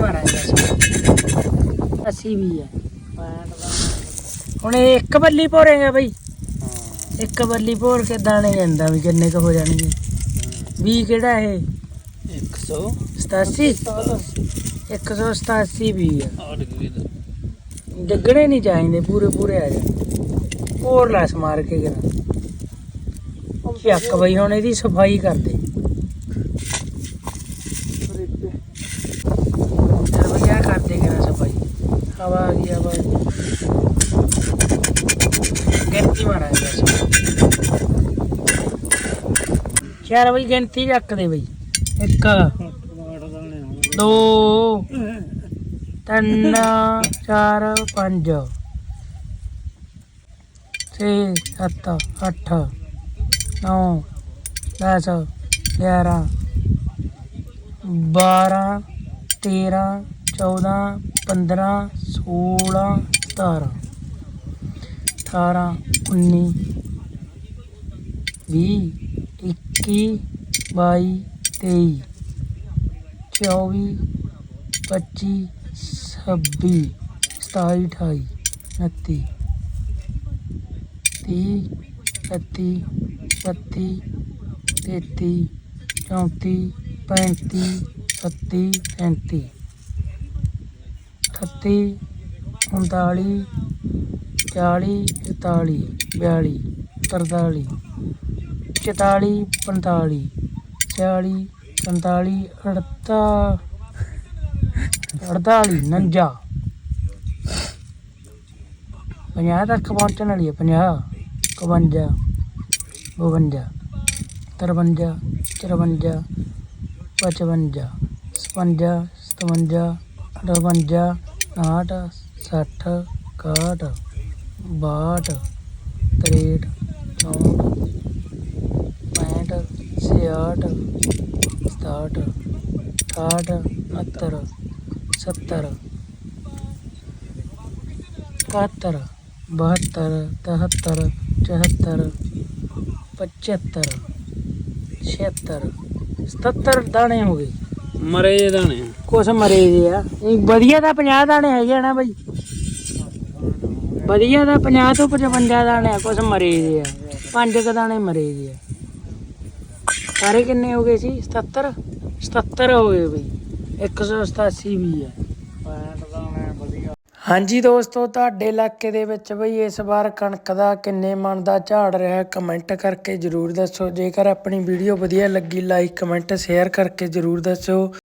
ਮਾਰਾਂਗੇ ਅਸੀਂ। ਵੀ ਹੈ ਹੁਣ ਇਹ ਇੱਕ ਬੱਲੀ ਭੋਰੇਗਾ ਬਈ। ਇੱਕ ਬੱਲੀ ਭੋਰ ਕੇ ਦਾਣੇ ਜਾਂਦਾ ਵੀ ਕਿੰਨੇ ਕੁ ਹੋ ਜਾਣਗੇ। ਵੀ ਕਿਹੜਾ ਇਹ? 100 87 187 ਵੀ ਹੈ ਆੜ ਗਏ ਡੱਗਣੇ ਨਹੀਂ ਚਾਹੀਦੇ ਪੂਰੇ ਪੂਰੇ ਆ ਹੋਰ ਲੈਸ ਮਾਰ ਕੇ ਬਈ ਹੁਣ ਇਹਦੀ ਸਫ਼ਾਈ ਕਰ ਦੇ ਚਲ ਬਈ ਆ ਕਰ ਦੇ ਕਰਾਂ ਸਫ਼ਾਈ ਹਵਾ ਆ ਗਈ ਹਵਾ ਗਿਣਤੀ ਮਾਰਾਂਗੇ ਅਸੀਂ ਬਈ ਗਿਣਤੀ ਚੱਕ ਦੇ ਬਈ ਇੱਕ ਦੋ ਤਿੰਨ ਚਾਰ ਪੰਜ ਛੇ ਸੱਤ ਅੱਠ ਨੌ ਦਸ ਗਿਆਰਾਂ ਬਾਰਾਂ ਤੇਰਾਂ ਚੌਦਾਂ, ਪੰਦਰਾਂ, ਸੋਲਾਂ, ਸਤਾਰਾਂ। ਅਠਾਰਾਂ, ਉੱਨੀ, ਵੀਹ, ਇੱਕੀ, ਬਾਈ, ਤੇਈ। ਚੌਵੀ, ਪੱਚੀ, ਛੱਬੀ, ਸਤਾਈ, ਅਠਾਈ, ਉਨੱਤੀ। ਤੀਹ ਇਕੱਤੀ ਬੱਤੀ ਤੇਤੀ, ਚੌਂਤੀ, ਪੈਂਤੀ, ਛੱਤੀ, ਪੈਂਤੀ। ਇਕੱਤੀ, ਉਨਤਾਲੀ, ਚਾਲੀ ਇਕਤਾਲੀ ਬਿਆਲੀ, ਤਰਤਾਲੀ, ਚਤਾਲੀ, ਪੰਤਾਲੀ ਚਾਲੀ ਪੰਤਾਲੀ, ਅੜਤਾ, ਅੜਤਾਲੀ ਨੰਜਾ ਪੰਜਾਹ ਤੱਕ ਪਹੁੰਚਣ ਵਾਲੀ ਹੈ 50 51 52 53 54 55 57 57 58 ਛਿਆਹਠ ਸੱਠ, ਇਕਾਹਠ, ਬਾਹਠ, ਤਰੇਂਹਠ ਪੈਂਹਠ, ਛਿਆਹਠ, ਸਤਾਹਠ, ਅਠਾਹਠ ਉਣਹੱਤਰ ਸੱਤਰ, ਇਕਹੱਤਰ, ਬਹੱਤਰ, ਤਹੱਤਰ, ਚੁਹੱਤਰ, ਪਚੱਤਰ ਛਿਹੱਤਰ ਸਤੱਤਰ ਦਾਣੇ ਹੋ ਗਏ। ਮਰੇ ਦਾਣੇ। ਕੁਛ ਮਰੇ ਜੇ ਆ। ਇਹ ਵਧੀਆ ਦਾ 50 ਦਾਣੇ ਹੈਗੇ ਨਾ ਬਈ। ਵਧੀਆ ਤਾਂ 50 ਤੋਂ 55 ਦਾਣੇ ਆ, ਕੁਛ ਮਰੇ ਜੇ ਆ। ਪੰਜ ਕ ਦਾਣੇ ਮਰੇ ਜੇ ਆ। ਸਾਰੇ ਕਿੰਨੇ ਹੋ ਗਏ ਸੀ? 77 77 ਹੋ ਗਏ ਬਈ। 187 ਵੀ ਆ। ਹਾਂਜੀ ਦੋਸਤੋ, ਤੁਹਾਡੇ ਇਲਾਕੇ ਦੇ ਵਿੱਚ ਬਈ ਇਸ ਵਾਰ ਕਣਕ ਦਾ ਕਿੰਨੇ ਮਣ ਦਾ ਝਾੜ ਰਿਹਾ ਕਮੈਂਟ ਕਰਕੇ ਜਰੂਰ ਦੱਸੋ। ਜੇਕਰ ਆਪਣੀ ਵੀਡੀਓ ਵਧੀਆ ਲੱਗੀ ਲਾਈਕ ਕਮੈਂਟ ਸ਼ੇਅਰ ਕਰਕੇ ਜਰੂਰ ਦੱਸੋ